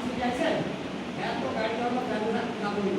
ঠিক আছে এত গাড়ি আমরা ব্যবহার না করি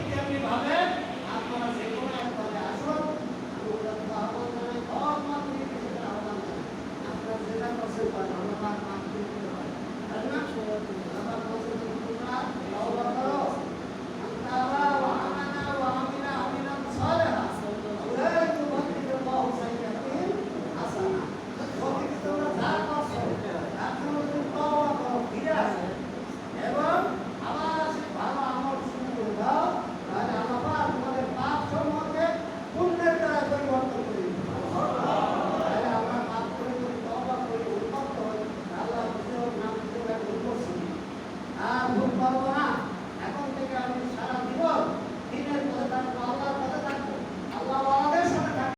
আপনি ভাবেন?